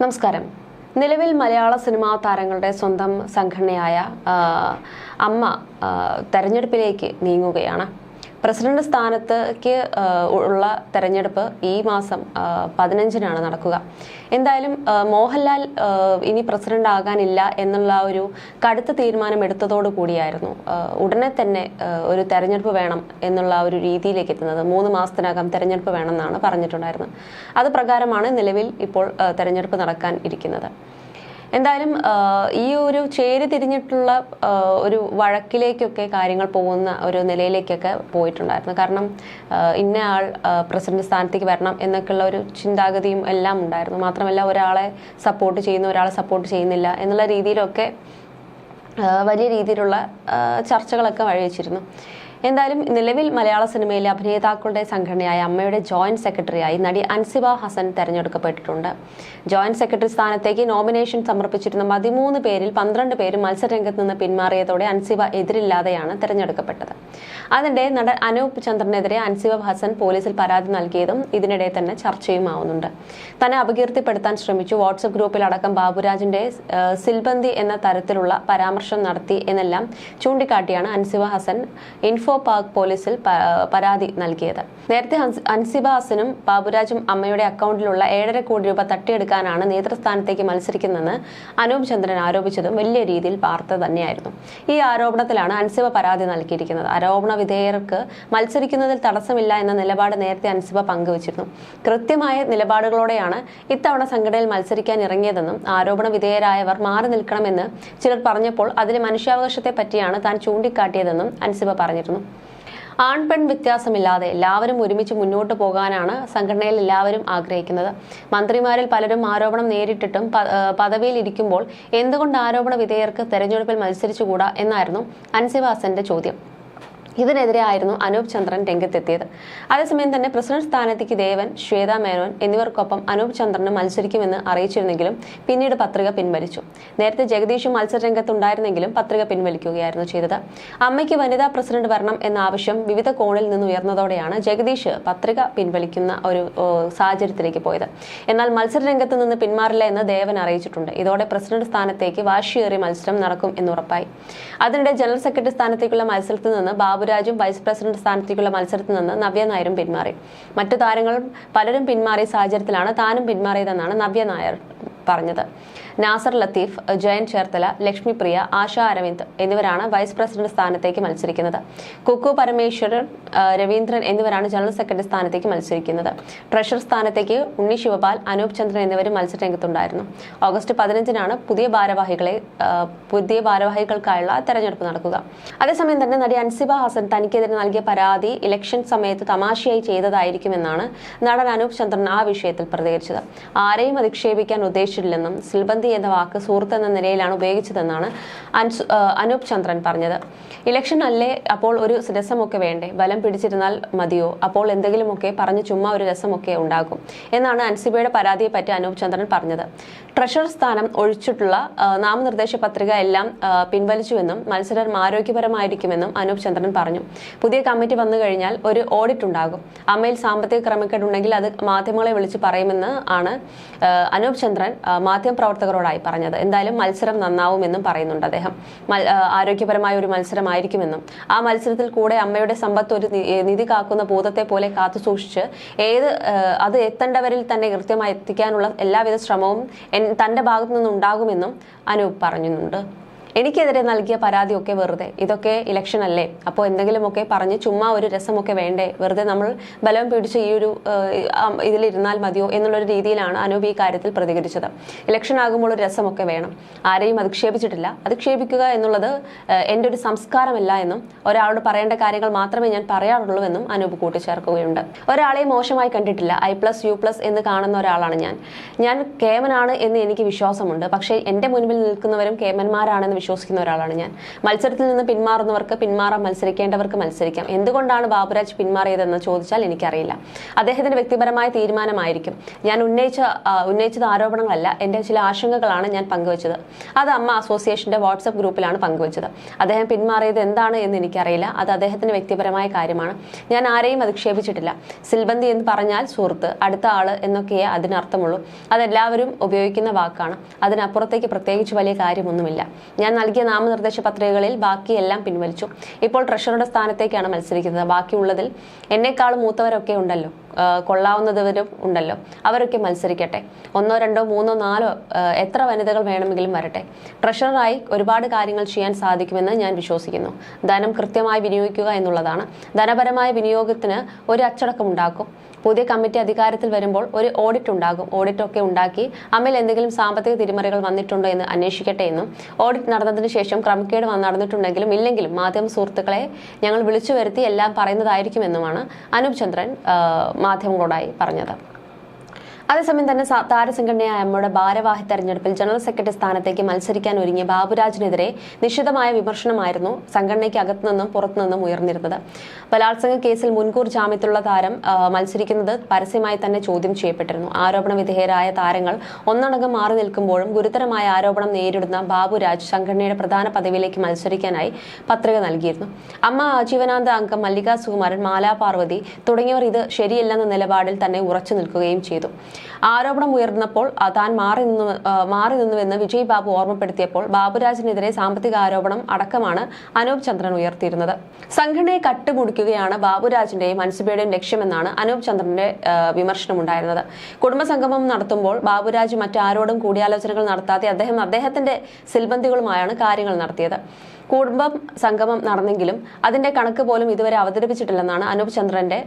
നമസ്കാരം. നിലവിൽ മലയാള സിനിമാ താരങ്ങളുടെ സ്വന്തം സംഘടനയായ അമ്മ തെരഞ്ഞെടുപ്പിലേക്ക് നീങ്ങുകയാണ്. പ്രസിഡന്റ് സ്ഥാനത്തേക്ക് ഉള്ള തെരഞ്ഞെടുപ്പ് ഈ മാസം പതിനഞ്ചിനാണ് നടക്കുക. എന്തായാലും മോഹൻലാൽ ഇനി പ്രസിഡന്റ് ആകാനില്ല എന്നുള്ള ഒരു കടുത്ത തീരുമാനം എടുത്തതോടു കൂടിയായിരുന്നു. ഉടനെ തന്നെ ഒരു തെരഞ്ഞെടുപ്പ് വേണം എന്നുള്ള ഒരു രീതിയിലേക്ക് എത്തുന്നത്. മൂന്ന് മാസത്തിനകം തെരഞ്ഞെടുപ്പ് വേണമെന്നാണ് പറഞ്ഞിട്ടുണ്ടായിരുന്നത്. അത് പ്രകാരമാണ് നിലവിൽ ഇപ്പോൾ തെരഞ്ഞെടുപ്പ് നടക്കാൻ ഇരിക്കുന്നത്. എന്തായാലും ഈ ഒരു ചേരി തിരിഞ്ഞിട്ടുള്ള ഒരു വഴക്കിലേക്കൊക്കെ കാര്യങ്ങൾ പോകുന്ന ഒരു നിലയിലേക്കൊക്കെ പോയിട്ടുണ്ടായിരുന്നു. കാരണം ഇന്ന ആൾ പ്രസിഡന്റ് സ്ഥാനത്തേക്ക് വരണം എന്നൊക്കെയുള്ള ഒരു ചിന്താഗതിയും എല്ലാം ഉണ്ടായിരുന്നു. മാത്രമല്ല ഒരാളെ സപ്പോർട്ട് ചെയ്യുന്നു ഒരാളെ സപ്പോർട്ട് ചെയ്യുന്നില്ല എന്നുള്ള രീതിയിലൊക്കെ വലിയ രീതിയിലുള്ള ചർച്ചകളൊക്കെ വഴിവെച്ചിരുന്നു. എന്തായാലും നിലവിൽ മലയാള സിനിമയിലെ അഭിനേതാക്കളുടെ സംഘടനയായ അമ്മയുടെ ജോയിന്റ് സെക്രട്ടറിയായി നടി അൻസിബ ഹസൻ തെരഞ്ഞെടുക്കപ്പെട്ടിട്ടുണ്ട്. ജോയിന്റ് സെക്രട്ടറി സ്ഥാനത്തേക്ക് നോമിനേഷൻ സമർപ്പിച്ചിരുന്ന പതിമൂന്ന് പേരിൽ പന്ത്രണ്ട് പേര് മത്സരരംഗത്ത് നിന്ന് പിന്മാറിയതോടെ അൻസിബ എതിരില്ലാതെയാണ് തെരഞ്ഞെടുക്കപ്പെട്ടത്. അതിനിടെ നടൻ അനൂപ് ചന്ദ്രനെതിരെ അൻസിബ ഹസൻ പോലീസിൽ പരാതി നൽകിയതും ഇതിനിടെ തന്നെ ചർച്ചയുമാവുന്നുണ്ട്. തന്നെ അപകീർത്തിപ്പെടുത്താൻ ശ്രമിച്ചു. വാട്സപ്പ് ഗ്രൂപ്പിലടക്കം ബാബുരാജിന്റെ സിൽബന്തി എന്ന തരത്തിലുള്ള പരാമർശം നടത്തി എന്നെല്ലാം ചൂണ്ടിക്കാട്ടിയാണ് അൻസിബ ഹസൻ ഇൻഫോ പാർക്ക് പോലീസിൽ പരാതി നൽകിയത്. നേരത്തെ അൻസിബ ഹസനും ബാബുരാജും അമ്മയുടെ അക്കൗണ്ടിലുള്ള ഏഴര കോടി രൂപ തട്ടിയെടുക്കാനാണ് നേതൃസ്ഥാനത്തേക്ക് മത്സരിക്കുന്നതെന്ന് അനൂപ് ചന്ദ്രൻ ആരോപിച്ചതും വലിയ രീതിയിൽ വാർത്ത തന്നെയായിരുന്നു. ഈ ആരോപണത്തിലാണ് അൻസിബ പരാതി നൽകിയിരിക്കുന്നത്. ആരോപണ വിധേയർക്ക് മത്സരിക്കുന്നതിൽ തടസ്സമില്ല എന്ന നിലപാട് നേരത്തെ അൻസിബ പങ്കുവച്ചിരുന്നു. കൃത്യമായ നിലപാടുകളോടെയാണ് ഇത്തവണ സംഘടനയിൽ മത്സരിക്കാൻ ഇറങ്ങിയതെന്നും ആരോപണ വിധേയരായവർ മാറി നിൽക്കണമെന്ന് ചിലർ പറഞ്ഞപ്പോൾ അതിലെ മനുഷ്യാവകാശത്തെ പറ്റിയാണ് താൻ ചൂണ്ടിക്കാട്ടിയതെന്നും അൻസിബ പറഞ്ഞിരുന്നു. ആൺ പെൺ വ്യത്യാസമില്ലാതെ എല്ലാവരും ഒരുമിച്ച് മുന്നോട്ട് പോകാനാണ് സംഘടനയിൽ എല്ലാവരും ആഗ്രഹിക്കുന്നത്. മന്ത്രിമാരിൽ പലരും ആരോപണം നേരിട്ടിട്ടും പദവിയിൽ ഇരിക്കുമ്പോൾ എന്തുകൊണ്ട് ആരോപണ വിധേയർക്ക് തെരഞ്ഞെടുപ്പിൽ മത്സരിച്ചുകൂടാ എന്നായിരുന്നു അൻസിവാസന്റെ ചോദ്യം. ഇതിനെതിരെ ആയിരുന്നു അനൂപ് ചന്ദ്രൻ രംഗത്തെത്തിയത്. അതേസമയം തന്നെ പ്രസിഡന്റ് സ്ഥാനത്തേക്ക് ദേവൻ ശ്വേത മേനോൻ എന്നിവർക്കൊപ്പം അനൂപ് ചന്ദ്രന് മത്സരിക്കുമെന്ന് അറിയിച്ചിരുന്നെങ്കിലും പിന്നീട് പത്രിക പിൻവലിച്ചു. നേരത്തെ ജഗദീഷും മത്സരരംഗത്തുണ്ടായിരുന്നെങ്കിലും പത്രിക പിൻവലിക്കുകയായിരുന്നു ചെയ്തത്. അമ്മയ്ക്ക് വനിതാ പ്രസിഡന്റ് വരണം എന്ന ആവശ്യം വിവിധ കോണിൽ നിന്ന് ഉയർന്നതോടെയാണ് ജഗദീഷ് പത്രിക പിൻവലിക്കുന്ന ഒരു സാഹചര്യത്തിലേക്ക് പോയത്. എന്നാൽ മത്സരരംഗത്ത് നിന്ന് പിന്മാറില്ല എന്ന് ദേവൻ അറിയിച്ചിട്ടുണ്ട്. ഇതോടെ പ്രസിഡന്റ് സ്ഥാനത്തേക്ക് വാശിയേറിയ മത്സരം നടക്കും എന്നുറപ്പായി. അതിനിടെ ജനറൽ സെക്രട്ടറി സ്ഥാനത്തേക്കുള്ള മത്സരത്തിൽ നിന്ന് ബാബുരാജും വൈസ് പ്രസിഡന്റ് സ്ഥാനത്തേക്കുള്ള മത്സരത്തിൽ നിന്ന് നവ്യ നായരും പിന്മാറി. മറ്റു താരങ്ങളും പലരും പിന്മാറിയ സാഹചര്യത്തിലാണ് താനും പിന്മാറിയതെന്നാണ് നവ്യ നായർ പറഞ്ഞത്. നാസർ ലത്തീഫ് ജയൻ ചേർത്തല ലക്ഷ്മിപ്രിയ ആശ അരവിന്ദ് എന്നിവരാണ് വൈസ് പ്രസിഡന്റ് സ്ഥാനത്തേക്ക് മത്സരിക്കുന്നത്. കുക്കു പരമേശ്വരൻ രവീന്ദ്രൻ എന്നിവരാണ് ജനറൽ സെക്രട്ടറി സ്ഥാനത്തേക്ക് മത്സരിക്കുന്നത്. ട്രഷറർ സ്ഥാനത്തേക്ക് ഉണ്ണി ശിവപാൽ അനൂപ് ചന്ദ്രൻ എന്നിവരും മത്സരരംഗത്തുണ്ടായിരുന്നു. ഓഗസ്റ്റ് പതിനഞ്ചിനാണ് പുതിയ ഭാരവാഹികളെ പുതിയ ഭാരവാഹികൾക്കായുള്ള തെരഞ്ഞെടുപ്പ് നടക്കുക. അതേസമയം തന്നെ നടി അൻസിബ ഹസൻ തനിക്കെതിരെ നൽകിയ പരാതി ഇലക്ഷൻ സമയത്ത് തമാശയായി ചെയ്തതായിരിക്കുമെന്നാണ് നടൻ അനൂപ് ചന്ദ്രൻ ആ വിഷയത്തിൽ പ്രതികരിച്ചത്. ആരെയും അധിക്ഷേപിക്കാൻ ഉദ്ദേശിച്ചിട്ടില്ലെന്നും സിൽബന്തി എന്ന വാക്ക് സുഹൃത്ത് എന്ന നിലയിലാണ് ഉപയോഗിച്ചതെന്നാണ് അനൂപ് ചന്ദ്രൻ പറഞ്ഞത്. ഇലക്ഷൻ അല്ലേ? അപ്പോൾ ഒരു രസമൊക്കെ വേണ്ടേ? ബലം പിടിച്ചിരുന്നാൽ മതിയോ? അപ്പോൾ എന്തെങ്കിലുമൊക്കെ പറഞ്ഞ് ചുമ്മാ ഒരു രസമൊക്കെ ഉണ്ടാകും എന്നാണ് അൻസിബയുടെ പരാതിയെ പറ്റി അനൂപ് ചന്ദ്രൻ പറഞ്ഞത്. ട്രഷറർ സ്ഥാനം ഒഴിച്ചിട്ടുള്ള നാമനിർദ്ദേശ പത്രിക എല്ലാം പിൻവലിച്ചുവെന്നും മത്സരം ആരോഗ്യപരമായിരിക്കുമെന്നും അനൂപ് ചന്ദ്രൻ പറഞ്ഞു. പുതിയ കമ്മിറ്റി വന്നു കഴിഞ്ഞാൽ ഒരു ഓഡിറ്റ് ഉണ്ടാകും. അമ്മയിൽ സാമ്പത്തിക ക്രമക്കേടുണ്ടെങ്കിൽ അത് മാധ്യമങ്ങളെ വിളിച്ച് പറയുമെന്ന് ആണ് അനൂപ് ചന്ദ്രൻ ആ, മാധ്യമപ്രവർത്തകരോടായി പറഞ്ഞത്. എന്തായാലും മത്സരം നന്നാവുമെന്നും പറയുന്നുണ്ട് അദ്ദേഹം. ആരോഗ്യപരമായ ഒരു മത്സരമായിരിക്കുമെന്നും. ആ മത്സരത്തിൽ കൂടെ അമ്മയുടെ സമ്പത്ത് ഒരു നിധി കാക്കുന്ന ഭൂതത്തെ പോലെ കാത്തു സൂക്ഷിച്ച് ഏത് അത് എത്തേണ്ടവരിൽ തന്നെ കൃത്യമായി എത്തിക്കാനുള്ള എല്ലാവിധ ശ്രമവും തന്റെ ഭാഗത്തു നിന്നുണ്ടാകുമെന്നും അനൂപ് പറയുന്നുണ്ട് എനിക്കെതിരെ നൽകിയ പരാതിയൊക്കെ വെറുതെ. ഇതൊക്കെ ഇലക്ഷൻ അല്ലേ? അപ്പോൾ എന്തെങ്കിലുമൊക്കെ പറഞ്ഞ് ചുമ്മാ ഒരു രസമൊക്കെ വേണ്ടേ? വെറുതെ നമ്മൾ ബലം പിടിച്ച് ഈ ഒരു ഇതിലിരുന്നാൽ മതിയോ എന്നുള്ളൊരു രീതിയിലാണ് അനൂപ് ഈ കാര്യത്തിൽ പ്രതികരിച്ചത്. ഇലക്ഷൻ ആകുമ്പോൾ ഒരു രസമൊക്കെ വേണം. ആരെയും അധിക്ഷേപിച്ചിട്ടില്ല അധിക്ഷേപിക്കുക എന്നുള്ളത് എന്റെ ഒരു സംസ്കാരമല്ല എന്നും ഒരാളോട് പറയേണ്ട കാര്യങ്ങൾ മാത്രമേ ഞാൻ പറയാറുള്ളൂ എന്നും അനൂപ് കൂട്ടിച്ചേർക്കുകയുണ്ട്. ഒരാളെ മോശമായി കണ്ടിട്ടില്ല. ഐ പ്ലസ് യു പ്ലസ് എന്ന് കാണുന്ന ഒരാളാണ് ഞാൻ. ഞാൻ കേമനാണ് എന്ന് എനിക്ക് വിശ്വാസമുണ്ട്. പക്ഷേ എന്റെ മുൻപിൽ നിൽക്കുന്നവരും കേമന്മാരാണെന്ന് വിശ്വസിക്കുന്ന ഒരാളാണ് ഞാൻ. മത്സരത്തിൽ നിന്ന് പിന്മാറുന്നവർക്ക് പിന്മാറാൻ മത്സരിക്കേണ്ടവർക്ക് മത്സരിക്കാം. എന്തുകൊണ്ടാണ് ബാബുരാജ് പിന്മാറിയതെന്ന് ചോദിച്ചാൽ എനിക്കറിയില്ല. അദ്ദേഹത്തിന്റെ വ്യക്തിപരമായ തീരുമാനമായിരിക്കും. ഞാൻ ഉന്നയിച്ച ഉന്നയിച്ചത് ആരോപണങ്ങളല്ല എന്റെ ചില ആശങ്കകളാണ് ഞാൻ പങ്കുവച്ചത്. അത് അമ്മ അസോസിയേഷന്റെ വാട്സപ്പ് ഗ്രൂപ്പിലാണ് പങ്കുവച്ചത്. അദ്ദേഹം പിന്മാറിയത് എന്താണ് എന്ന് എനിക്കറിയില്ല. അത് അദ്ദേഹത്തിന്റെ വ്യക്തിപരമായ കാര്യമാണ്. ഞാൻ ആരെയും അധിക്ഷേപിച്ചിട്ടില്ല. സിൽബന്തി എന്ന് പറഞ്ഞാൽ സുഹൃത്ത് അടുത്ത ആൾ എന്നൊക്കെയേ അതിനർത്ഥമുള്ളൂ. അതെല്ലാവരും ഉപയോഗിക്കുന്ന വാക്കാണ്. അതിനപ്പുറത്തേക്ക് പ്രത്യേകിച്ച് വലിയ കാര്യമൊന്നുമില്ല. ഞാൻ നൽകിയ നാമനിർദ്ദേശ പത്രികകളിൽ ബാക്കിയെല്ലാം പിൻവലിച്ചു. ഇപ്പോൾ ട്രഷറുടെ സ്ഥാനത്തേക്കാണ് മത്സരിക്കുന്നത്. ബാക്കിയുള്ളതിൽ എന്നെക്കാളും മൂത്തവരൊക്കെ ഉണ്ടല്ലോ. കൊള്ളാവുന്നവരും ഉണ്ടല്ലോ. അവരൊക്കെ മത്സരിക്കട്ടെ. ഒന്നോ രണ്ടോ മൂന്നോ നാലോ എത്ര വനിതകൾ വേണമെങ്കിലും വരട്ടെ. ട്രഷററായി ഒരുപാട് കാര്യങ്ങൾ ചെയ്യാൻ സാധിക്കുമെന്ന് ഞാൻ വിശ്വസിക്കുന്നു. ധനം കൃത്യമായി വിനിയോഗിക്കുക എന്നുള്ളതാണ്. ധനപരമായ വിനിയോഗത്തിന് ഒരു അച്ചടക്കം ഉണ്ടാക്കും. പുതിയ കമ്മിറ്റി അധികാരത്തിൽ വരുമ്പോൾ ഒരു ഓഡിറ്റ് ഉണ്ടാകും. ഓഡിറ്റ് ഒക്കെ ഉണ്ടാക്കി അമ്മയിൽ എന്തെങ്കിലും സാമ്പത്തിക തിരിമറികൾ വന്നിട്ടുണ്ടോ എന്ന് അന്വേഷിക്കട്ടെ എന്നും ഓഡിറ്റ് നടന്നതിന് ശേഷം ക്രമക്കേട് നടന്നിട്ടുണ്ടെങ്കിലും ഇല്ലെങ്കിലും മാധ്യമ സുഹൃത്തുക്കളെ ഞങ്ങൾ വിളിച്ചു വരുത്തി എല്ലാം പറയുന്നതായിരിക്കുമെന്നുമാണ് അനൂപ് ചന്ദ്രൻ മാധ്യമങ്ങളോടായി പറഞ്ഞത്. അതേസമയം തന്നെ താരസംഘടനയായ അമ്മയുടെ ഭാരവാഹി തെരഞ്ഞെടുപ്പിൽ ജനറൽ സെക്രട്ടറി സ്ഥാനത്തേക്ക് മത്സരിക്കാൻ ഒരുങ്ങിയ ബാബുരാജിനെതിരെ നിശിതമായ വിമർശനമായിരുന്നു സംഘടനയ്ക്ക് അകത്തുനിന്നും പുറത്തുനിന്നും ഉയർന്നിരുന്നത്. ബലാത്സംഗ കേസിൽ മുൻകൂർ ജാമ്യത്തിലുള്ള താരം മത്സരിക്കുന്നത് പരസ്യമായി തന്നെ ചോദ്യം ചെയ്യപ്പെട്ടിരുന്നു. ആരോപണ വിധേയരായ താരങ്ങൾ ഒന്നടങ്കം മാറി നിൽക്കുമ്പോഴും ഗുരുതരമായ ആരോപണം നേരിടുന്ന ബാബുരാജ് സംഘടനയുടെ പ്രധാന പദവിയിലേക്ക് മത്സരിക്കാനായി പത്രിക നൽകിയിരുന്നു. അമ്മ ആജീവനാന്ത അംഗം മല്ലിക സുകുമാരൻ മാലാ പാർവതി തുടങ്ങിയവർ ഇത് ശരിയല്ലെന്ന നിലപാടിൽ തന്നെ ഉറച്ചു നിൽക്കുകയും ചെയ്തു. ആരോപണം ഉയർന്നപ്പോൾ താൻ മാറി നിന്നു മാറി നിന്നുവെന്ന് വിജയ് ബാബു ഓർമ്മപ്പെടുത്തിയപ്പോൾ ബാബുരാജിനെതിരെ സാമ്പത്തിക ആരോപണം അടക്കമാണ് അനൂപ് ചന്ദ്രൻ ഉയർത്തിയിരുന്നത്. സംഘടനയെ കട്ടുമുടിക്കുകയാണ് ബാബുരാജിന്റെയും അൻസുബയുടെയും ലക്ഷ്യമെന്നാണ് അനൂപ് ചന്ദ്രന്റെ വിമർശനമുണ്ടായിരുന്നത്. കുടുംബസംഗമം നടത്തുമ്പോൾ ബാബുരാജ് മറ്റാരോടും കൂടിയാലോചനകൾ നടത്താതെ അദ്ദേഹം അദ്ദേഹത്തിന്റെ സിൽബന്ധികളുമായാണ് കാര്യങ്ങൾ നടത്തിയത്. കുടുംബം സംഗമം നടന്നെങ്കിലും അതിന്റെ കണക്ക് പോലും ഇതുവരെ അവതരിപ്പിച്ചിട്ടില്ലെന്നാണ് അനൂപ് ചന്ദ്രന്റെ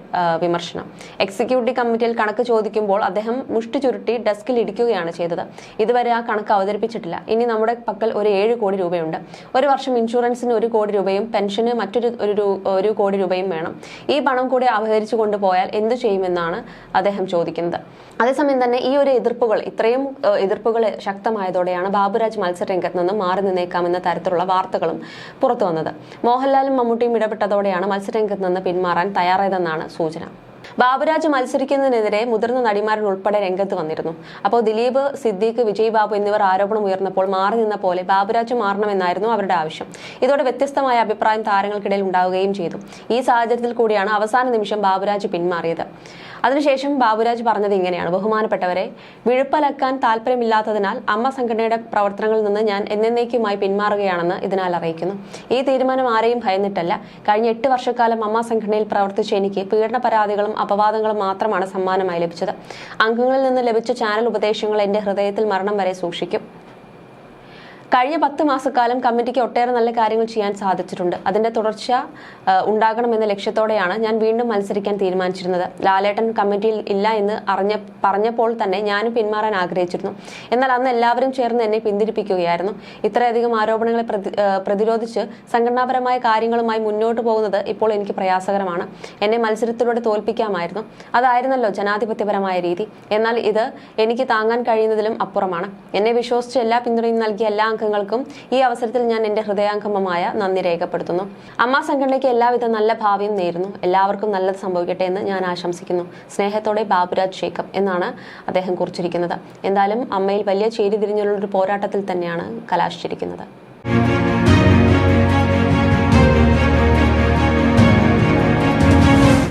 വിമർശനം. എക്സിക്യൂട്ടീവ് കമ്മിറ്റിയിൽ കണക്ക് ചോദിക്കുമ്പോൾ അദ്ദേഹം മുഷ്ടി ചുരുട്ടി ഡെസ്കിൽ ഇടിക്കുകയാണ് ചെയ്തത്. ഇതുവരെ ആ കണക്ക് അവതരിപ്പിച്ചിട്ടില്ല. ഇനി നമ്മുടെ പക്കൽ ഒരു ഏഴ് കോടി രൂപയുണ്ട്. ഒരു വർഷം ഇൻഷുറൻസിന് ഒരു കോടി രൂപയും പെൻഷന് മറ്റൊരു ഒരു ഒരു കോടി രൂപയും വേണം. ഈ പണം കൂടി അപഹരിച്ചു കൊണ്ടുപോയാൽ എന്ത് ചെയ്യുമെന്നാണ് അദ്ദേഹം ചോദിക്കുന്നത്. അതേസമയം തന്നെ ഈ ഒരു എതിർപ്പുകൾ ഇത്രയും എതിർപ്പുകൾ ശക്തമായതോടെയാണ് ബാബുരാജ് മത്സരരംഗത്ത് നിന്ന് മാറി നിന്നേക്കാമെന്ന തരത്തിലുള്ള വാർത്തകളും പുറത്തു വന്നത്. മോഹൻലാലും മമ്മൂട്ടിയും ഇടപെട്ടതോടെയാണ് മത്സരരംഗത്ത് നിന്ന് പിന്മാറാൻ തയ്യാറായതെന്നാണ് സൂചന. ബാബുരാജ് മത്സരിക്കുന്നതിനെതിരെ മുതിർന്ന നടിമാരൻ ഉൾപ്പെടെ രംഗത്ത് വന്നിരുന്നു. അപ്പോൾ ദിലീപ് സിദ്ദീഖ് വിജയ് ബാബു എന്നിവർ ആരോപണം ഉയർന്നപ്പോൾ മാറി നിന്ന പോലെ ബാബുരാജ് മാറണമെന്നായിരുന്നു അവരുടെ ആവശ്യം. ഇതോടെ വ്യത്യസ്തമായ അഭിപ്രായം താരങ്ങൾക്കിടയിൽ ഉണ്ടാവുകയും ചെയ്തു. ഈ സാഹചര്യത്തിൽ കൂടിയാണ് അവസാന നിമിഷം ബാബുരാജ് പിന്മാറിയത്. അതിനുശേഷം ബാബുരാജ് പറഞ്ഞത് ഇങ്ങനെയാണ്. ബഹുമാനപ്പെട്ടവരെ വിഴുപ്പലക്കാൻ താല്പര്യമില്ലാത്തതിനാൽ അമ്മ സംഘടനയുടെ പ്രവർത്തനങ്ങളിൽ നിന്ന് ഞാൻ എന്നേക്കുമായി പിന്മാറുകയാണെന്ന് ഇതിനാൽ അറിയിക്കുന്നു. ഈ തീരുമാനം ആരെയും ഭയന്നിട്ടല്ല. കഴിഞ്ഞ എട്ട് വർഷക്കാലം അമ്മ സംഘടനയിൽ പ്രവർത്തിച്ച എനിക്ക് പീഡന പരാതികളും അപവാദങ്ങളും മാത്രമാണ് സമ്മാനമായി ലഭിച്ചത്. അംഗങ്ങളിൽ നിന്ന് ലഭിച്ച ചാനൽ ഉപദേശങ്ങൾ എന്റെ ഹൃദയത്തിൽ മരണം വരെ സൂക്ഷിക്കും. കഴിഞ്ഞ പത്ത് മാസക്കാലം കമ്മിറ്റിക്ക് ഒട്ടേറെ നല്ല കാര്യങ്ങൾ ചെയ്യാൻ സാധിച്ചിട്ടുണ്ട്. അതിന്റെ തുടർച്ച ഉണ്ടാകണമെന്ന ലക്ഷ്യത്തോടെയാണ് ഞാൻ വീണ്ടും മത്സരിക്കാൻ തീരുമാനിച്ചിരുന്നത്. ലാലേട്ടൻ കമ്മിറ്റിയിൽ ഇല്ല എന്ന് അറിഞ്ഞ പറഞ്ഞപ്പോൾ തന്നെ ഞാനും പിന്മാറാൻ ആഗ്രഹിച്ചിരുന്നു. എന്നാൽ അന്ന് എല്ലാവരും ചേർന്ന് എന്നെ പിന്തിരിപ്പിക്കുകയായിരുന്നു. ഇത്രയധികം ആരോപണങ്ങളെ പ്രതിരോധിച്ച് സംഘടനാപരമായ കാര്യങ്ങളുമായി മുന്നോട്ട് പോകുന്നത് ഇപ്പോൾ എനിക്ക് പ്രയാസകരമാണ്. എന്നെ മത്സരത്തിലൂടെ തോൽപ്പിക്കാമായിരുന്നു. അതായിരുന്നല്ലോ ജനാധിപത്യപരമായ രീതി. എന്നാൽ ഇത് എനിക്ക് താങ്ങാൻ കഴിയുന്നതിലും അപ്പുറമാണ്. എന്നെ വിശ്വസിച്ച് എല്ലാ പിന്തുണയും നൽകിയ എല്ലാ അംഗങ്ങൾക്കും ഈ അവസരത്തിൽ ഞാൻ എന്റെ ഹൃദയാംഗമമായ നന്ദി രേഖപ്പെടുത്തുന്നു. അമ്മ സംഘടനയ്ക്ക് എല്ലാവിധ നല്ല ഭാവിയും നേരുന്നു. എല്ലാവർക്കും നല്ലത് സംഭവിക്കട്ടെ എന്ന് ഞാൻ ആശംസിക്കുന്നു. സ്നേഹത്തോടെ ബാബുരാജ് ഷേഖം എന്നാണ് അദ്ദേഹം കുറിച്ചിരിക്കുന്നത്. എന്തായാലും അമ്മയിൽ വലിയ ചേരി തിരിഞ്ഞുള്ള ഒരു പോരാട്ടത്തിൽ തന്നെയാണ് കലാശിച്ചിരിക്കുന്നത്.